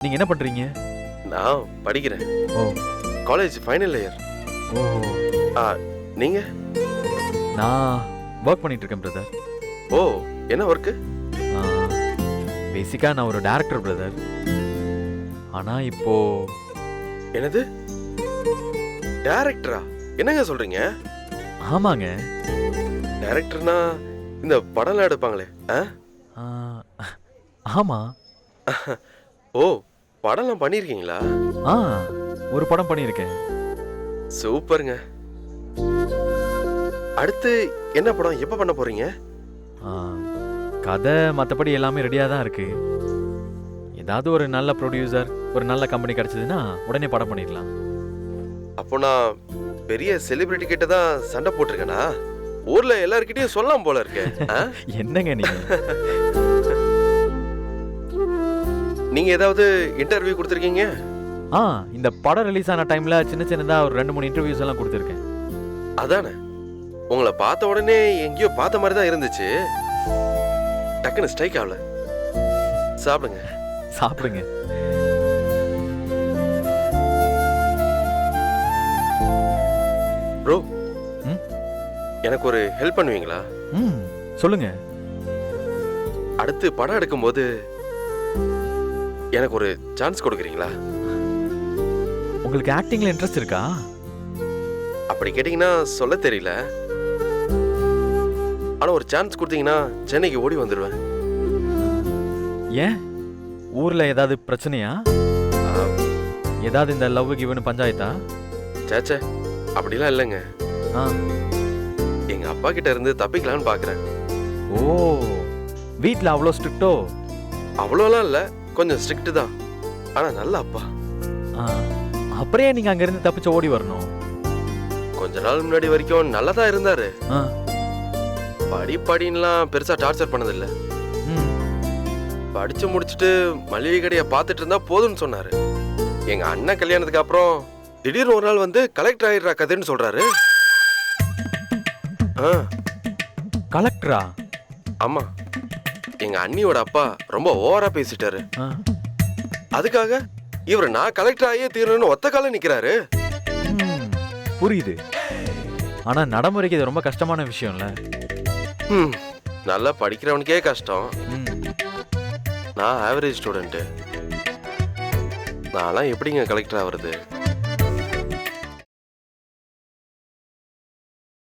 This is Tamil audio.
நீங்க என்ன பண்றீங்க? நான் படிக்கிறேன். ஓ. காலேஜ் ஃபைனல் இயர் ஓ நீங்க? நான் ஒர்க் பண்ணிட்டு இருக்கேன் பிரதர் ஓ என்ன ஒர்க்கு பேசிக்கா நான் ஒரு டேரக்டர் பிரதர் ஆனா இப்போ என்னது? டைரக்டரா என்னங்க சொல்றீங்க? ஆமாங்க. டைரக்டர்னா இந்த படம்லாம் எடுப்பாங்களே ஆ? ஆ, ஆமா. ஓ படம்லாம் பண்ணியிருக்கீங்களா ஆ ஒரு படம் பண்ணியிருக்கேன் சூப்பருங்க. அடுத்து என்ன படம்? எப்போ பண்ண போறீங்க? கதை மற்றபடி எல்லாமே ரெடியாக தான் இருக்கு. ஏதாவது ஒரு நல்ல ப்ரொடியூசர் ஒரு நல்ல கம்பெனி கிடைச்சதுன்னா உடனே படம் பண்ணிடலாம். அப்போ நான் பெரிய செலிபிரிட்டி கிட்ட தான் சண்டை போட்டிருக்கேனா? ஊர்ல எல்லார்கிட்டயும் சொல்லலாம் போல இருக்கே? என்னங்க நீங்க? நீங்க ஏதாவது இன்டர்வியூ கொடுத்துருக்கீங்க? ஆ இந்த படம் ரிலீஸ் ஆன டைம்ல சின்ன சின்னதா ஒரு ரெண்டு மூணு இன்டர்வியூஸ் எல்லாம் கொடுத்துருக்கேன். அதானே? உங்களை பார்த்த உடனே எங்கேயோ பார்த்த மாதிரி தான் இருந்துச்சு. டக்குன்னு ஸ்ட்ரைக் ஆகல. சாப்பிடுங்க. சாப்பிடுங்க. ப்ரோ? எனக்கு ஒரு ஹெல்ப் பண்ணுவீங்களா? ம் சொல்லுங்க. அடுத்து படம் எடுக்கும்போது எனக்கு ஒரு சான்ஸ் கொடுக்குறீங்களா? உங்களுக்கு ஆக்டிங்ல இன்ட்ரெஸ்ட் இருக்கா? அப்படி கேட்டிங்கன்னா சொல்ல தெரியல. ஆனால் ஒரு சான்ஸ் கொடுத்தீங்கன்னா சென்னைக்கு ஓடி வந்துடுவேன். ஏன்? ஊர்ல ஏதாவது பிரச்சனையா? ஏதாவது இந்த லவ் கிவ்னு பஞ்சாயத்தா? சேச்சே அப்படிலாம் இல்லைங்க. ஆ. எங்க அப்பா கிட்ட இருந்து தப்பிக்கலாம்னு பார்க்குறேன் ஓ வீட்ல அவ்வளோ ஸ்ட்ரிக்ட்டோ அவ்வளோலாம் இல்லை. கொஞ்சம் ஸ்ட்ரிக்ட் தான். ஆனால் நல்ல அப்பா. ஆ அப்புறம் நீங்க அங்கிருந்து தப்பிச்சு ஓடி வரணும்? கொஞ்ச நாள் முன்னாடி வரைக்கும் நல்லா தான் இருந்தாரு. படி படின்லாம் பெருசா டார்ச்சர் பண்ணதில்ல. படிச்சு முடிச்சுட்டு மளிகை கடையை பார்த்துட்டு இருந்தா போதும்னு சொன்னாரு. எங்க அண்ணன் கல்யாணத்துக்கு அப்புறம் திடீர்னு ஒரு நாள் வந்து கலெக்டர் ஆயிடுறா கதைன்னு சொல்றாரு. ஆ. கலெக்டரா ஆமா. எங்க அண்ணியோட அப்பா ரொம்ப ஓவரா பேசிட்டாரு. அதுக்காக இவர் நான் கலெக்டர் ஆகியே தீரணும்னு ஒத்த கால நிக்கிறாரு. புரியுது. ஆனா நடைமுறைக்கு இது ரொம்ப கஷ்டமான விஷயம்ல. ம், நல்லா படிக்கிறவனுக்கே கஷ்டம். நான் ஆவரேஜ் ஸ்டூடெண்ட்டு நான்லாம் எப்படிங்க கலெக்டர் ஆகுறது